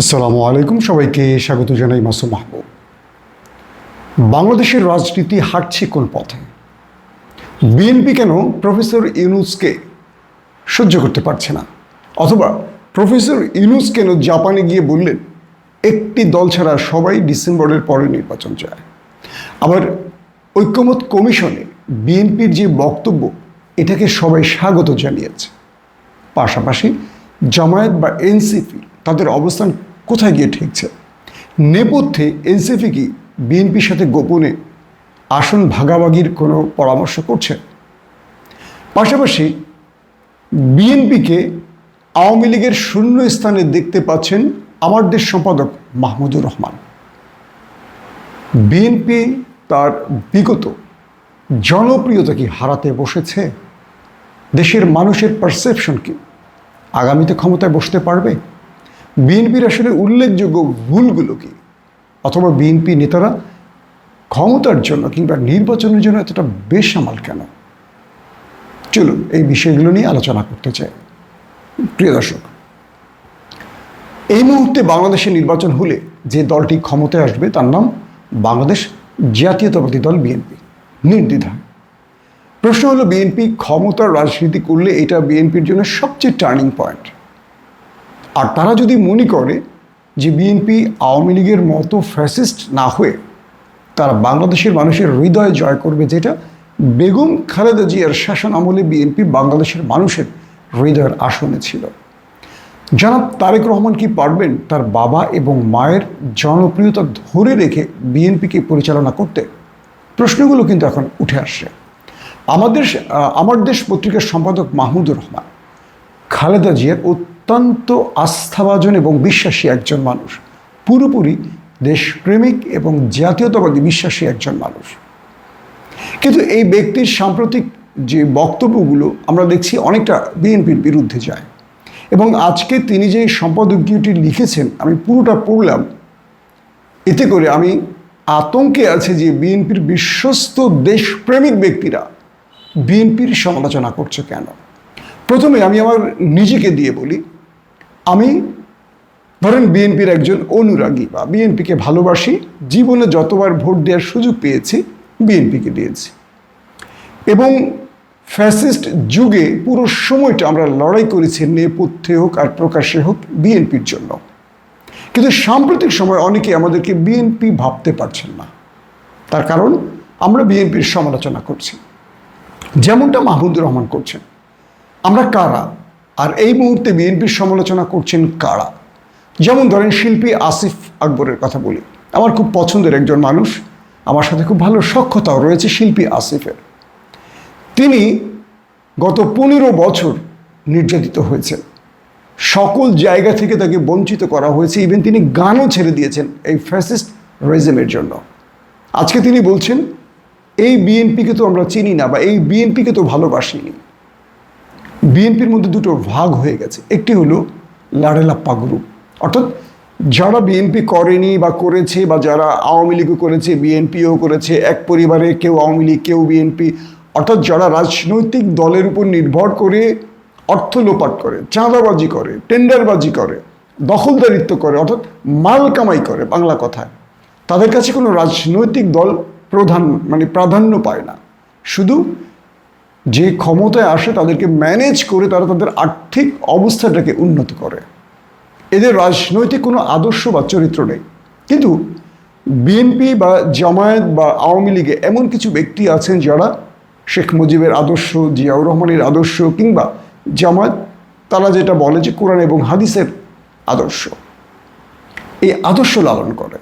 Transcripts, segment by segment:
আসসালামু আলাইকুম সবাইকে, স্বাগত জানাই মাসুম মাহবুব। বাংলাদেশের রাজনীতি হাঁটছে কোন পথে? বিএনপি কেন প্রফেসর ইউনুসকে সহ্য করতে পারছে না? অথবা প্রফেসর ইউনুস কেন জাপানে গিয়ে বললেন, একটি দল ছাড়া সবাই ডিসেম্বরের পরে নির্বাচন চায়? আবার ঐক্যমত কমিশনে বিএনপির যে বক্তব্য, এটাকে সবাই স্বাগত জানিয়েছে। পাশাপাশি জামায়াত বা এনসিপি, তাদের অবস্থান কোথায় গিয়ে ঠেকছে? নেপথ্যে এনসিপি কি বিএনপির সাথে গোপনে আসন ভাগাভাগির কোনো পরামর্শ করছে? পাশাপাশি বিএনপিকে আওয়ামী লীগের শূন্য স্থানে দেখতে পাচ্ছেন আমার দেশ সম্পাদক মাহমুদুর রহমান। বিএনপি তার বিগত জনপ্রিয়তা কি হারাতে বসেছে? দেশের মানুষের পারসেপশন কি আগামীতে ক্ষমতায় বসতে পারবে? বিএনপির আসলে উল্লেখযোগ্য ভুলগুলো কি? অথবা বিএনপি নেতারা ক্ষমতার জন্য কিংবা নির্বাচনের জন্য এতটা বেসামাল কেন? চলুন এই বিষয়গুলো নিয়ে আলোচনা করতে চাই। প্রিয় দর্শক, এই মুহূর্তে বাংলাদেশে নির্বাচন হলে যে দলটি ক্ষমতায় আসবে তার নাম বাংলাদেশ জাতীয়তাবাদী দল বিএনপি। নির্দ্বিধায়। প্রশ্ন হলো, বিএনপি ক্ষমতার রাজনীতি করলে এটা বিএনপির জন্য সবচেয়ে টার্নিং পয়েন্ট? আর তারা যদি মনে করে যে বিএনপি আওয়ামী লীগের মতো ফ্যাসিস্ট না হয়ে তারা বাংলাদেশের মানুষের হৃদয় জয় করবে যেটা বেগম খালেদা জিয়ার শাসন আমলে বিএনপি বাংলাদেশের মানুষের হৃদয়ের আসনে ছিল। জনাব তারেক রহমান কি পারবেন তার বাবা এবং মায়ের জনপ্রিয়তা ধরে রেখে বিএনপিকে পরিচালনা করতে? প্রশ্নগুলো কিন্তু এখন উঠে আসছে। আমাদের আমার দেশ পত্রিকার সম্পাদক মাহমুদুর রহমান, খালেদা জিয়ার অত্যন্ত আস্থাভাজন এবং বিশ্বাসী একজন মানুষ। পুরোপুরি দেশপ্রেমিক এবং জাতীয়তাবাদী বিশ্বাসী একজন মানুষ। কিন্তু এই ব্যক্তির সাম্প্রতিক যে বক্তব্যগুলো আমরা দেখছি অনেকটা বিএনপির বিরুদ্ধে যায়। এবং আজকে তিনি যে সম্পাদকীয়টি লিখেছেন, আমি পুরোটা পড়লাম। এতে করে আমি আতঙ্কে আছে যে বিএনপির বিশ্বস্ত দেশপ্রেমিক ব্যক্তিরা বিএনপির সমালোচনা করছে কেন? প্রথমে আমি আমার নিজেকে দিয়ে বলি আমি ধরেন বিএনপির একজন অনুরাগী বা বিএনপিকে ভালোবাসি, জীবনে যতবার ভোট দেওয়ার সুযোগ পেয়েছি, বিএনপিকে দিয়েছি। এবং ফ্যাসিস্ট যুগে পুরো সময়টা আমরা লড়াই করেছি নেপথ্যে হোক আর প্রকাশ্যে হোক বিএনপির জন্য। কিন্তু সাম্প্রতিক সময় অনেকে আমাদেরকে বিএনপি ভাবতে পারছেন না। তার কারণ আমরা বিএনপির সমালোচনা করছি। যেমনটা মাহমুদুর রহমান করছেন। আমরা কারা? আর এই মুহূর্তে বিএনপির সমালোচনা করছেন কারা? যেমন ধরেন শিল্পী আসিফ আকবরের কথা বলি। আমার খুব পছন্দের একজন মানুষ। আমার সাথে খুব ভালো সক্ষতাও রয়েছে শিল্পী আসিফের। তিনি গত পনেরো বছর নির্যাতিত হয়েছেন। সকল জায়গা থেকে তাকে বঞ্চিত করা হয়েছে। ইভেন তিনি গানও ছেড়ে দিয়েছেন এই ফ্যাসিস্ট রেজিমের জন্য। আজকে তিনি বলছেন, এই বিএনপিকে তো আমরা চিনি না বা এই বিএনপিকে তো ভালোবাসিনি। বিএনপির মধ্যে দুটো ভাগ হয়ে গেছে। একটি হলো লাড়েলাপ্পা গ্রুপ অর্থাৎ যারা বিএনপি করেনি বা করেছে বা যারা আওয়ামী লীগও করেছে, বিএনপিও করেছে, এক পরিবারে কেউ আওয়ামী লীগ, কেউ বিএনপি, অর্থাৎ যারা রাজনৈতিক দলের উপর নির্ভর করে অর্থ লোপাট করে, চাঁদাবাজি করে, টেন্ডারবাজি করে, দখলদারিত্ব করে, অর্থাৎ মাল কামাই করে বাংলা কথায়, তাদের কাছে কোনো রাজনৈতিক দল প্রধান মানে প্রাধান্য পায় না। শুধু যে ক্ষমতায় আসে তাদেরকে ম্যানেজ করে তারা তাদের আর্থিক অবস্থাটাকে উন্নত করে। এদের রাজনৈতিক কোনো আদর্শ বা চরিত্র নেই। কিন্তু বিএনপি বা জামায়াত বা আওয়ামী লীগে এমন কিছু ব্যক্তি আছেন যারা শেখ মুজিবের আদর্শ, জিয়াউর রহমানের আদর্শ কিংবা জামায়াত, তারা যেটা বলে যে কোরআন এবং হাদিসের আদর্শ। এই আদর্শ লালন করে।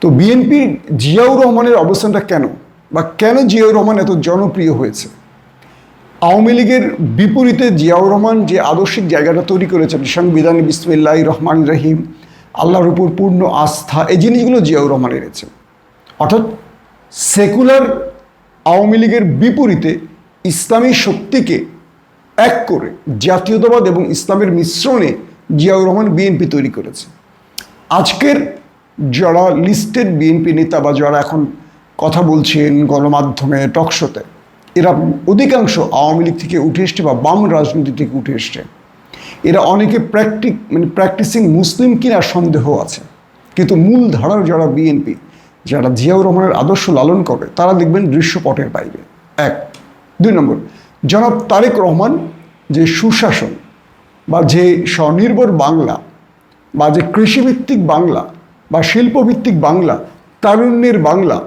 তো বিএনপি জিয়াউর রহমানের অবস্থানটা কেন বা কেন জিয়াউর রহমান এত জনপ্রিয় হয়েছে? আওয়ামী লীগের বিপরীতে জিয়াউর রহমান যে আদর্শিক জায়গাটা তৈরি করেছেন সংবিধান বিসমিল্লাহ রহমান রহিম, আল্লাহর উপর পূর্ণ আস্থা, এই জিনিসগুলো জিয়াউর রহমান এনেছেন। অর্থাৎ সেকুলার আওয়ামী লীগের বিপরীতে ইসলামী শক্তিকে এক করে জাতীয়তাবাদ এবং ইসলামের মিশ্রণে জিয়াউর রহমান বিএনপি তৈরি করেছে। আজকের যারা লিস্টেড বিএনপি নেতা বা যারা এখন কথা বলছেন গণমাধ্যমে টকশোতে এরা অধিকাংশ আওয়ামী লীগ থেকে উঠে এসছে বা বাম রাজনীতি থেকে উঠে এসছে। এরা অনেকে প্র্যাকটিক মানে প্র্যাকটিসিং মুসলিম কিনা সন্দেহ আছে। কিন্তু মূল ধারার যারা বিএনপি যারা জিয়াউর রহমানের আদর্শ লালন করে, তারা দেখবেন দৃশ্যপটের বাইরে। এক। দুই নম্বর, জনাব তারেক রহমান যে সুশাসন বা যে স্বনির্ভর বাংলা বা যে কৃষিভিত্তিক বাংলা বা শিল্পভিত্তিক বাংলা, তারুণ্যের বাংলা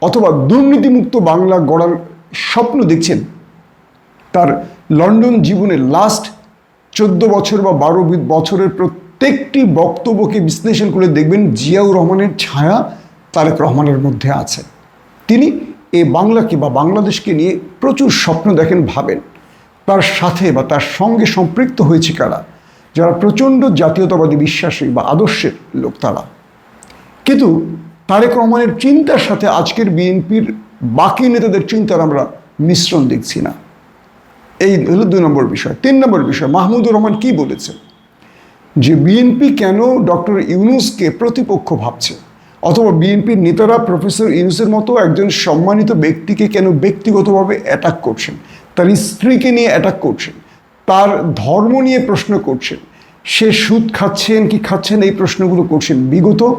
অথবা দুর্নীতিমুক্ত বাংলা গড়ার স্বপ্ন দেখছেন। তার লন্ডন জীবনের লাস্ট চোদ্দ বছর বা বারো বছরের প্রত্যেকটি বক্তব্যকে বিশ্লেষণ করে দেখবেন জিয়াউর রহমানের ছায়া তারেক রহমানের মধ্যে আছে। তিনি এ বাংলাকে বা বাংলাদেশকে নিয়ে প্রচুর স্বপ্ন দেখেন, ভাবেন। তার সাথে বা তার সঙ্গে সম্পৃক্ত হয়েছে কারা? যারা প্রচণ্ড জাতীয়তাবাদী বিশ্বাসী বা আদর্শের লোক তারা। কিন্তু তারেক রহমানের চিন্তার সাথে আজকের বিএনপির বাকি নেতাদের চিন্তার আমরা মিশ্রণ দেখছি না। এই হলো দুই নম্বর বিষয়। তিন নম্বর বিষয়, মাহমুদুর রহমান কি বলেছেন যে বিএনপি কেন ডক্টর ইউনুসকে প্রতিপক্ষ ভাবছে? অথবা বিএনপির নেতারা প্রফেসর ইউনুসের মতো একজন সম্মানিত ব্যক্তিকে কেন ব্যক্তিগতভাবে অ্যাটাক করছেন? তার স্ত্রীকে নিয়ে অ্যাটাক করছেন? তার ধর্ম নিয়ে প্রশ্ন করছেন? সে সুদ খাচ্ছেন কি খাচ্ছেন এই প্রশ্নগুলো করছেন? বিগত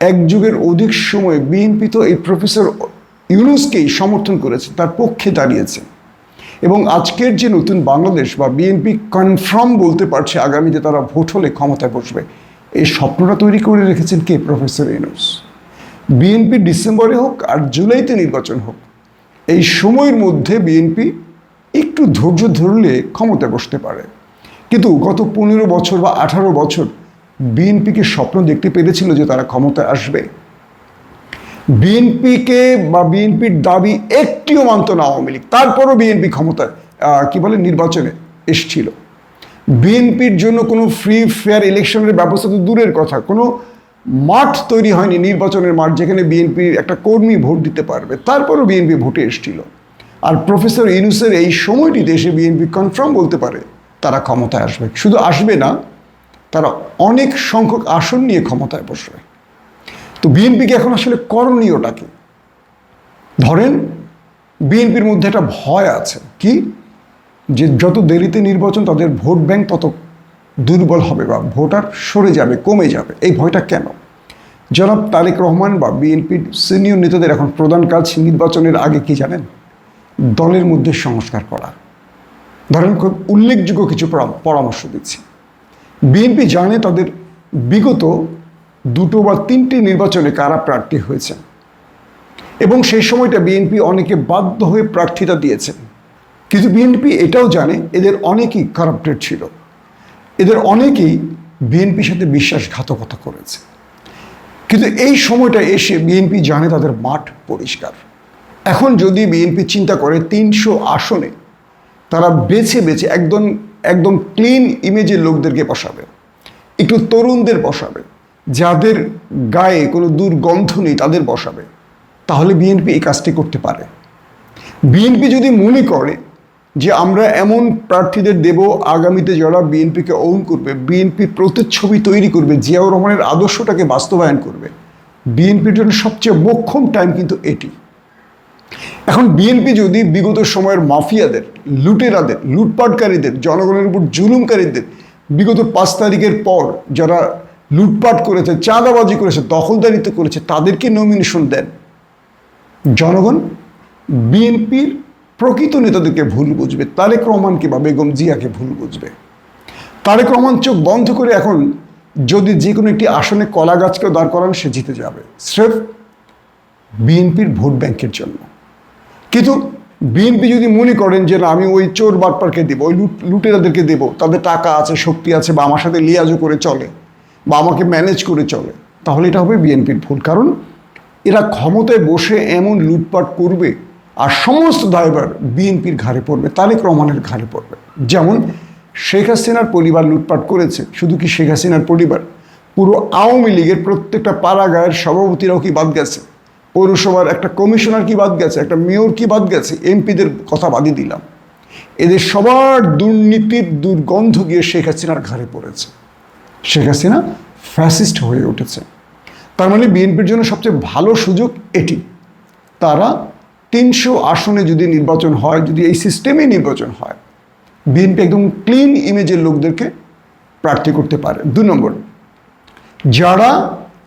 এক যুগের অধিক সময় বিএনপি তো এই প্রফেসর ইউনুসকেই সমর্থন করেছে, তার পক্ষে দাঁড়িয়েছে। এবং আজকের যে নতুন বাংলাদেশ বা বিএনপি কনফার্ম বলতে পারছে আগামীতে তারা ভোট হলে ক্ষমতায় বসবে, এই স্বপ্নটা তৈরি করে রেখেছেন কে? প্রফেসর ইউনুস। বিএনপি ডিসেম্বরে হোক আর জুলাইতে নির্বাচন হোক, এই সময়ের মধ্যে বিএনপি একটু ধৈর্য ধরলে ক্ষমতায় বসতে পারে। কিন্তু গত পনেরো বছর বা আঠারো বছর বিএনপিকে স্বপ্ন দেখতে পেরেছিল যে তারা ক্ষমতায় আসবে। বিএনপিকে বা বিএনপির দাবি একটিও মানত না আওয়ামী লীগ। তারপরও বিএনপি ক্ষমতায় কি বলে, নির্বাচনে এসছিল। বিএনপির জন্য কোনো ফ্রি ফেয়ার ইলেকশনের ব্যবস্থা তো দূরের কথা। কোনো মাঠ তৈরি হয়নি নির্বাচনের মাঠ যেখানে বিএনপির একটা কর্মী ভোট দিতে পারবে। তারপরও বিএনপি ভোটে এসছিল। আর প্রফেসর ইনুসের এই সময়টি দেশে বিএনপি কনফার্ম বলতে পারে, তারা ক্ষমতায় আসবে। শুধু আসবে না, তারা অনেক সংখ্যক আসন নিয়ে ক্ষমতায় বসবে। তো বিএনপিকে এখন আসলে করণীয়টা কি? ধরেন, বিএনপির মধ্যে একটা ভয় আছে। কি? যে যত দেরিতে নির্বাচন, তাদের ভোট ব্যাংক তত দুর্বল হবে বা ভোটার সরে যাবে, কমে যাবে। এই ভয়টা কেন? জনাব তারেক রহমান বা বিএনপির সিনিয়র নেতাদের এখন প্রধান কাজ নির্বাচনের আগে কি জানেন? দলের মধ্যে সংস্কার করা। ধরেন, খুব উল্লেখযোগ্য কিছু পরামর্শ দিচ্ছি। বিএনপি জানে তাদের বিগত দুটো বা তিনটি নির্বাচনে কারা প্রার্থী হয়েছেন? এবং সেই সময়টা বিএনপি অনেকে বাধ্য হয়ে প্রার্থিতা দিয়েছেন। কিন্তু বিএনপি এটাও জানে, এদের অনেকেই কারাপ্টেড ছিল। এদের অনেকেই বিএনপির সাথে বিশ্বাসঘাতকতা করেছে। কিন্তু এই সময়টা এসে বিএনপি জানে তাদের মাঠ পরিষ্কার। এখন যদি বিএনপি চিন্তা করে তিনশো আসনে, তারা বেছে বেছে একদম একদম ক্লিন ইমেজের লোকদেরকে বসাবে। একটু তরুণদের বসাবে। যাদের গায়ে কোনো দুর্গন্ধ নেই, তাদের বসাবে। তাহলে বিএনপি এই কাজটি করতে পারে। বিএনপি যদি মনে করে যে আমরা এমন প্রার্থীদের দেব, আগামীতে যারা বিএনপিকে ওন করবে বিএনপির প্রতিচ্ছবি তৈরি করবে, জিয়াউর রহমানের আদর্শটাকে বাস্তবায়ন করবে বিএনপির জন্য সবচেয়ে মোক্ষম টাইম কিন্তু এটি। এখন বিএনপি যদি বিগত সময়ের মাফিয়াদের, লুটেরাদের, লুটপাটকারীদের, জনগণের উপর জুলুমকারীদের বিগত পাঁচ তারিখের পর যারা লুটপাট করেছে, চাঁদাবাজি করেছে দখলদারিত্ব করেছে, তাদেরকে নমিনেশন দেন। জনগণ, বিএনপির প্রকৃত নেতাদেরকে ভুল বুঝবে। তারেক রহমানকে বা বেগম জিয়াকে ভুল বুঝবে। তারেক রহমান চোখ বন্ধ করে এখন যদি যে কোনো একটি আসনে কলা গাছকেও দাঁড় করান, সে জিতে যাবে। স্রেফ বিএনপির ভোট ব্যাংকের জন্য। কিন্তু বিএনপি যদি মনে করেন যে, না, আমি ওই চোর বাটপারকে দেবো, ওই লুট, লুটেরাদেরকে দেবো, তাদের টাকা আছে, শক্তি আছে বা আমার সাথে লিয়াজও করে চলে। বা আমাকে ম্যানেজ করে চলে। তাহলে এটা হবে বিএনপির ভুল, কারণ এরা ক্ষমতায় বসে এমন লুটপাট করবে আর সমস্ত দায়ভার বিএনপির ঘাড়ে পড়বে, তারেক রহমানের ঘাড়ে পড়বে। যেমন শেখ হাসিনার পরিবার লুটপাট করেছে, শুধু কি শেখ হাসিনার পরিবার? পুরো আওয়ামী লীগের প্রত্যেকটা পাড়াগাঁয়ের সভাপতিরাও কি বাদ গেছে? পৌরসভার একটা কমিশনার কি বাদ গেছে? একটা মেয়র কি বাদ গেছে? এমপিদের কথা বাদই দিলাম। এদের সবার দুর্নীতির দুর্গন্ধ গিয়ে শেখ হাসিনার ঘাড়ে পড়েছে। শেখ হাসিনা ফ্যাসিস্ট হয়ে উঠেছে। তার মানে বিএনপির জন্য সবচেয়ে ভালো সুযোগ এটি। তারা তিনশো আসনে যদি নির্বাচন হয়, যদি এই সিস্টেমে নির্বাচন হয়, বিএনপি একদম ক্লিন ইমেজের লোকদেরকে প্রার্থী করতে পারে। দু নম্বর, যারা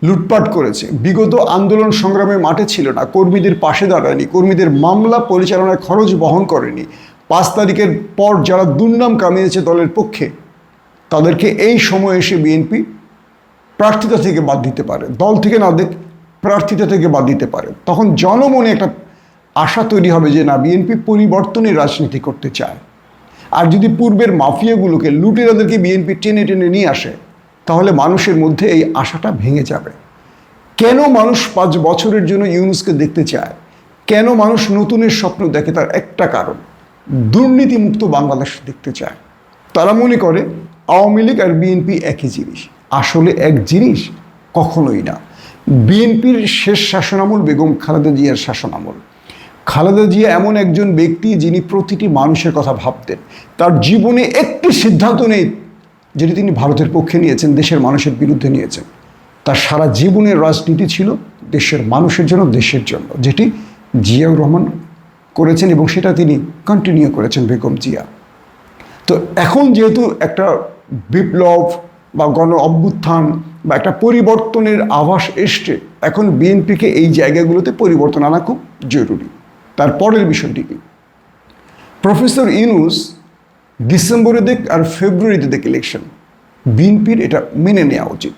লুটপাট করেছে, বিগত আন্দোলন সংগ্রামে মাঠে ছিল না, কর্মীদের পাশে দাঁড়ায়নি, কর্মীদের মামলা পরিচালনায় খরচ বহন করেনি, পাঁচ তারিখের পর যারা দুর্নাম কামিয়েছে দলের পক্ষে তাদেরকে এই সময় এসে বিএনপি প্রার্থিতা থেকে বাদ দিতে পারে, দল থেকে না দেখ প্রার্থিতা থেকে বাদ দিতে পারে। তখন জনমনে একটা আশা তৈরি হবে যে না, বিএনপি পরিবর্তনের রাজনীতি করতে চায়। আর যদি পূর্বের মাফিয়াগুলোকে, লুটেরাদেরকে বিএনপি টেনে টেনে নিয়ে আসে, তাহলে মানুষের মধ্যে এই আশাটা ভেঙে যাবে। কেন মানুষ পাঁচ বছরের জন্য ইউনুসকে দেখতে চায়? কেন মানুষ নতুনের স্বপ্ন দেখে? তার একটা কারণ, দুর্নীতিমুক্ত বাংলাদেশ দেখতে চায়। তারা মনে করে আওয়ামী লীগ আর বিএনপি একই জিনিস। আসলে এক জিনিস, কখনোই না। বিএনপির শেষ শাসনামল বেগম খালেদা জিয়ার শাসনামল। খালেদা জিয়া এমন একজন ব্যক্তি যিনি প্রতিটি মানুষের কথা ভাবতেন। তার জীবনে একটি সিদ্ধান্ত নেই যেটি তিনি ভারতের পক্ষে নিয়েছেন, দেশের মানুষের বিরুদ্ধে নিয়েছেন। তার সারা জীবনের রাজনীতি ছিল দেশের মানুষের জন্য, দেশের জন্য, যেটি জিয়াউর রহমান করেছেন এবং সেটা তিনি কন্টিনিউ করেছেন বেগম জিয়া। তো এখন যেহেতু একটা বিপ্লব বা গণ অভ্যুত্থান বা একটা পরিবর্তনের আভাস এসছে, এখন বিএনপিকে এই জায়গাগুলোতে পরিবর্তন আনা খুব জরুরি। তারপরের বিষয়টি কি? প্রফেসর ইউনুস ডিসেম্বরে দেখ আর ফেব্রুয়ারিতে দেখ ইলেকশন বিএনপির এটা মেনে নেওয়া উচিত।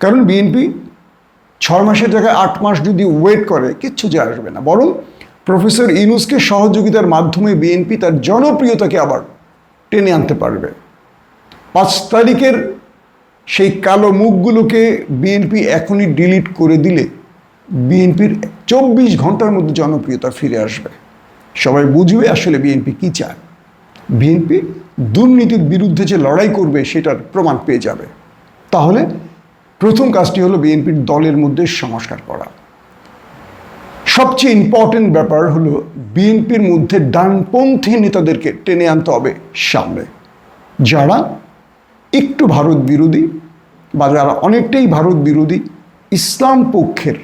কারণ বিএনপি ছয় মাসের জায়গায় আট মাস যদি ওয়েট করে, কিচ্ছু যায় আসবে না। বরং প্রফেসর ইউনুসকে সহযোগিতার মাধ্যমে বিএনপি তার জনপ্রিয়তাকে আবার টেনে আনতে পারবে। পাঁচ তারিখের সেই কালো মুখগুলোকে বিএনপি এখনই ডিলিট করে দিলে বিএনপির চব্বিশ ঘণ্টার মধ্যে জনপ্রিয়তা ফিরে আসবে। সবাই বুঝবে আসলে বিএনপি কী চায়। বিএনপি দুর্নীতির বিরুদ্ধে যে লড়াই করবে সেটার প্রমাণ পেয়ে যাবে। তাহলে প্রথম কাজটি হলো বিএনপির দলের মধ্যে সংস্কার করা। সবচেয়ে ইম্পর্টেন্ট ব্যাপার হলো বিএনপির মধ্যে ডানপন্থী নেতাদেরকে টেনে আনতে হবে সামনে। যারা একটু ভারত বিরোধী বা যারা অনেকটাই ভারত বিরোধী, ইসলাম পক্ষের,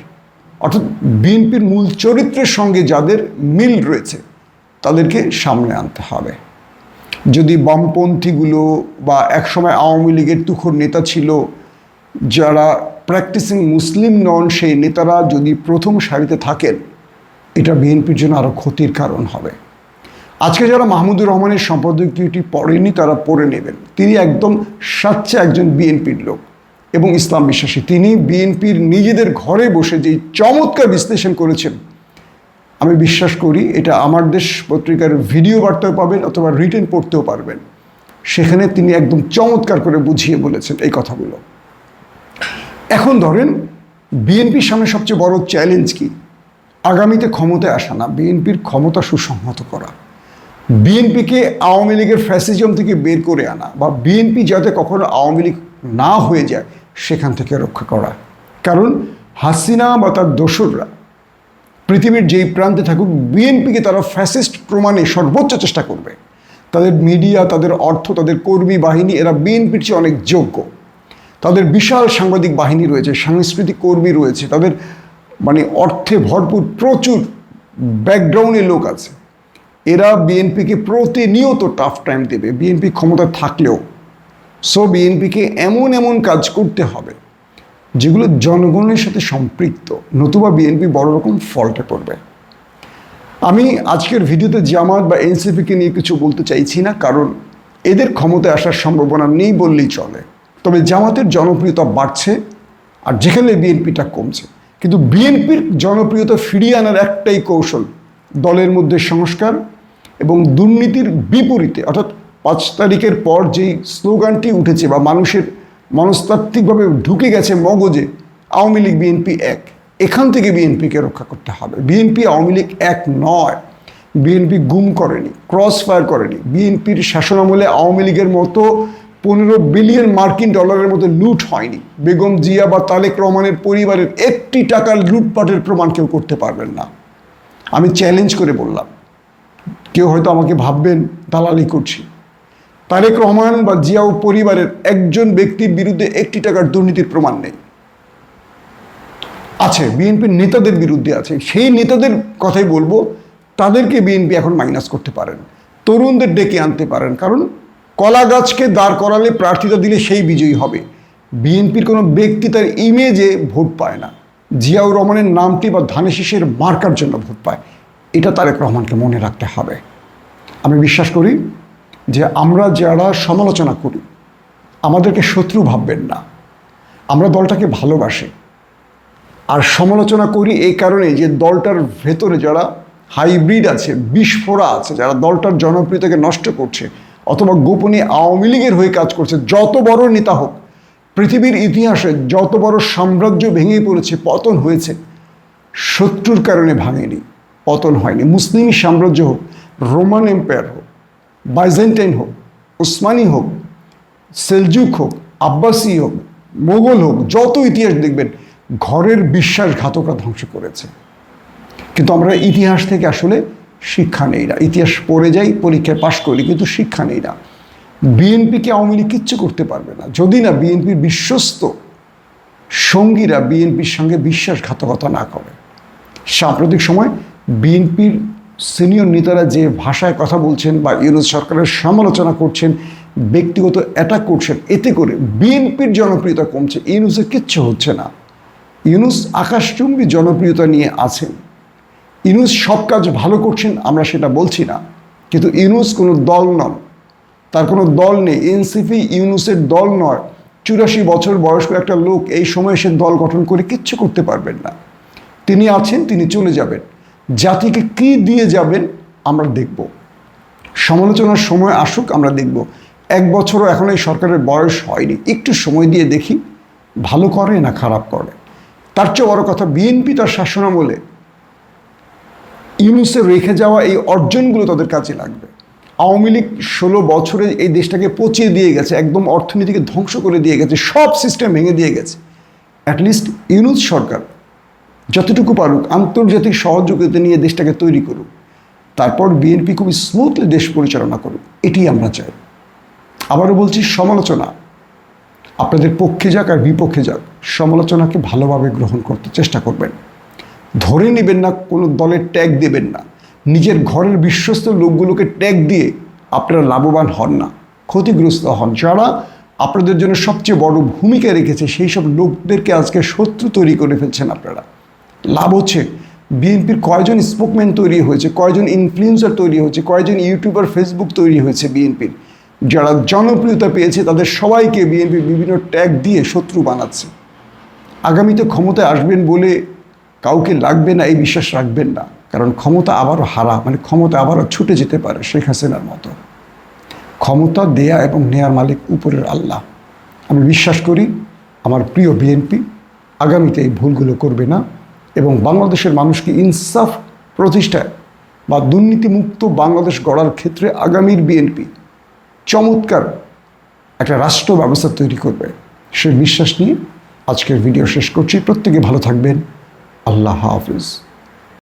অর্থাৎ বিএনপির মূল চরিত্রের সঙ্গে যাদের মিল রয়েছে, তাদেরকে সামনে আনতে হবে। যদি বামপন্থীগুলো বা একসময় আওয়ামী লীগের তুখর নেতা ছিল, যারা প্র্যাকটিসিং মুসলিম নন, সেই নেতারা যদি প্রথম সারিতে থাকেন, এটা বিএনপির জন্য আরও ক্ষতির কারণ হবে। আজকে যারা মাহমুদুর রহমানের সম্পাদক সম্পাদকীয়টি পড়েনি, তারা পড়ে নেবেন। তিনি একদম সাচ্চা একজন বিএনপির লোক এবং ইসলাম বিশ্বাসী। তিনি বিএনপির নিজেদের ঘরে বসে যেই চমৎকার বিশ্লেষণ করেছেন, আমি বিশ্বাস করি এটা আমার দেশ পত্রিকার ভিডিও বার্তাও পাবেন অথবা রিটেন পড়তেও পারবেন। সেখানে তিনি একদম চমৎকার করে বুঝিয়ে বলেছেন এই কথাগুলো। এখন ধরেন, বিএনপির সামনে সবচেয়ে বড় চ্যালেঞ্জ কি? আগামীতে ক্ষমতায় আসা না, বিএনপির ক্ষমতা সুসংহত করা। বিএনপিকে আওয়ামী লীগের ফ্যাসিজম থেকে বের করে আনা বা বিএনপি যাতে কখনো আওয়ামী লীগ না হয়ে যায়, সেখান থেকে রক্ষা করা। কারণ হাসিনা বা তার দোসররা পৃথিবীর যেই প্রান্তে থাকুক, বিএনপিকে তারা ফ্যাসিস্ট প্রমাণে সর্বোচ্চ চেষ্টা করবে। তাদের মিডিয়া, তাদের অর্থ, তাদের কর্মী বাহিনী, এরা বিএনপির চেয়ে অনেক যোগ্য। তাদের বিশাল সাংবাদিক বাহিনী রয়েছে, সাংস্কৃতিক কর্মী রয়েছে, তাদের মানে অর্থে ভরপুর প্রচুর ব্যাকগ্রাউন্ডে লোক আছে। এরা বিএনপিকে প্রতিনিয়ত টাফ টাইম দেবে বিএনপি ক্ষমতা থাকলেও। সো বিএনপিকে এমন এমন কাজ করতে হবে, যেগুলো জনগণের সাথে সম্পৃক্ত, নতুবা বিএনপি বড় রকম ফল্টে পড়বে। আমি আজকের ভিডিওতে জামাত বা এনসিপিকে নিয়ে কিছু বলতে চাইছি না, কারণ এদের ক্ষমতায় আসার সম্ভাবনা নেই বললেই চলে। তবে জামাতের জনপ্রিয়তা বাড়ছে, আর যেখানে বিএনপিটা কমছে। কিন্তু বিএনপির জনপ্রিয়তা ফিরিয়ে আনার একটাই কৌশল দলের মধ্যে সংস্কার এবং দুর্নীতির বিপরীতে, অর্থাৎ পাঁচ তারিখের পর যেই স্লোগানটি উঠেছে বা মানুষের মনস্তাত্ত্বিকভাবে ঢুকে গেছে মগজে, আওয়ামী লীগ, বিএনপি এক। এখান থেকে বিএনপিকে রক্ষা করতে হবে। বিএনপি আওয়ামী লীগ এক নয়। বিএনপি গুম করেনি ক্রস ফায়ার করেনি। বিএনপির শাসনামলে আওয়ামী লীগের মতো পনেরো বিলিয়ন মার্কিন ডলারের মতো লুট হয়নি। বেগম জিয়া বা তালেক রহমানের পরিবারের একটি টাকার লুটপাটের প্রমাণ কেউ করতে পারবেন না। আমি চ্যালেঞ্জ করে বললাম। কেউ হয়তো আমাকে ভাববেন, দালালি করছি। তারেক রহমান বা জিয়াও পরিবারের একজন ব্যক্তির বিরুদ্ধে একটি টাকার দুর্নীতির প্রমাণ নেই। আছে, বিএনপির নেতাদের বিরুদ্ধে আছে। সেই নেতাদের কথাই বলব, তাদেরকে বিএনপি এখন মাইনাস করতে পারেন। তরুণদের ডেকে আনতে পারেন। কারণ কলা গাছকে দাঁড় করালে প্রার্থিতা দিলে সেই বিজয়ী হবে। বিএনপির কোনো ব্যক্তি তার ইমেজে ভোট পায় না। জিয়াউর রহমানের নামটি বা শীষের মার্কার জন্য ভোট পায়। এটা তারেক রহমানকে মনে রাখতে হবে। আমি বিশ্বাস করি যে আমরা যারা সমালোচনা করি, আমাদেরকে শত্রু ভাববেন না। আমরা দলটাকে ভালোবাসি। আর সমালোচনা করি এই কারণে যে দলটার ভেতরে যারা হাইব্রিড আছে, বিস্ফোরা আছে, যারা দলটার জনপ্রিয়তাকে নষ্ট করছে, অথবা গোপনে আওয়ামী লীগের হয়ে কাজ করছে, যত বড় নেতা হোক পৃথিবীর ইতিহাসে যত বড় সাম্রাজ্য ভেঙে পড়েছে, পতন হয়েছে, শত্রুর কারণে ভাঙেনি, পতন হয়নি। মুসলিম সাম্রাজ্য হোক, রোমান এম্পায়ার হোক, বাইজেন্টাইন হোক উসমানি হোক, সেলজুক হোক, আব্বাসি হোক, মোগল হোক, যত ইতিহাস দেখবেন, ঘরের বিশ্বাসঘাতকরা ধ্বংস করেছে। কিন্তু আমরা ইতিহাস থেকে আসলে শিক্ষা নেই না। ইতিহাস পড়ে যাই, পরীক্ষায় পাশ করি, কিন্তু শিক্ষা নেই না। বিএনপিকে আওয়ামী লীগ কিচ্ছু করতে পারবে না। যদি না বিএনপির বিশ্বস্ত সঙ্গীরা বিএনপির সঙ্গে বিশ্বাসঘাতকতা না করে। সাম্প্রতিক সময় বিএনপির সিনিয়র নেতারা যে ভাষায় কথা বলছেন বা ইউনুস সরকারের সমালোচনা করছেন, ব্যক্তিগত অ্যাটাক করছেন, এতে করে বিএনপির জনপ্রিয়তা কমছে। ইউনুসের কিচ্ছু হচ্ছে না। ইউনুস আকাশচুম্বী জনপ্রিয়তা নিয়ে আছেন। ইউনুস সব কাজ ভালো করছেন, আমরা সেটা বলছি না। কিন্তু ইউনুস কোনো দল নন। তার কোনো দল নেই। এনসিপি, ইউনুসের দল নয়। চুরাশি বছর বয়স্ক একটা লোক এই সময় সে দল গঠন করে কিচ্ছু করতে পারবেন না। তিনি আছেন, তিনি চলে যাবেন। জাতিকে কি দিয়ে যাবেন আমরা দেখব। সমালোচনার সময় আসুক, আমরা দেখব। এক বছরও এখন এই সরকারের বয়স হয়নি। একটু সময় দিয়ে দেখি, ভালো করে না খারাপ করে। তার চেয়ে বড় কথা বিএনপি তার শাসনামলে ইউনুসে রেখে যাওয়া এই অর্জনগুলো তাদের কাজে লাগবে। আওয়ামী লীগ ষোলো বছরে এই দেশটাকে পচিয়ে দিয়ে গেছে, একদম অর্থনীতিকে ধ্বংস করে দিয়ে গেছে, সব সিস্টেম ভেঙে দিয়ে গেছে। অ্যাটলিস্ট ইউনুস সরকার যতটুকু পারুক, আন্তর্জাতিক সহযোগিতা নিয়ে দেশটাকে তৈরি করুক, তারপর বিএনপি খুবই স্মুথলি দেশ পরিচালনা করুক, এটি আমরা চাই। আবারও বলছি, সমালোচনা। আপনাদের পক্ষে যাক আর বিপক্ষে যাক, সমালোচনাকে ভালোভাবে গ্রহণ করতে চেষ্টা করবেন। ধরে নেবেন না, কোনো দলের ট্যাগ দেবেন না। নিজের ঘরের বিশ্বস্ত লোকগুলোকে ট্যাগ দিয়ে আপনারা লাভবান হন না, ক্ষতিগ্রস্ত হন। যারা আপনাদের জন্য সবচেয়ে বড় ভূমিকা রেখেছে, সেই সব লোকদেরকে আজকে শত্রু তৈরি করে ফেলছেন আপনারা। লাভ হচ্ছে। বিএনপির কয়জন স্পোকম্যান তৈরি হয়েছে, কয়জন ইনফ্লুয়েন্সার তৈরি হয়েছে, কয়জন ইউটিউবার ফেসবুক তৈরি হয়েছে বিএনপির। যারা জনপ্রিয়তা পেয়েছে, তাদের সবাইকে বিএনপি বিভিন্ন ট্যাগ দিয়ে শত্রু বানাচ্ছে। আগামীতে ক্ষমতায় আসবেন বলে কাউকে লাগবে না, এই বিশ্বাস রাখবেন না। কারণ ক্ষমতা আবারও হারা মানে ক্ষমতা আবারও ছুটে যেতে পারে শেখ হাসিনার মতো। ক্ষমতা, দেয়া এবং নেয়ার মালিক উপরের আল্লাহ। আমি বিশ্বাস করি আমার প্রিয় বিএনপি আগামীতে এই ভুলগুলো করবে না এবং বাংলাদেশের মানুষকে ইনসাফ প্রতিষ্ঠায় বা দুর্নীতিমুক্ত বাংলাদেশ গড়ার ক্ষেত্রে আগামীর বিএনপি চমৎকার একটা রাষ্ট্র ব্যবস্থা তৈরি করবে সে বিশ্বাস নিয়ে আজকের ভিডিও শেষ করছি। প্রত্যেকে ভালো থাকবেন। আল্লাহ হাফিজ।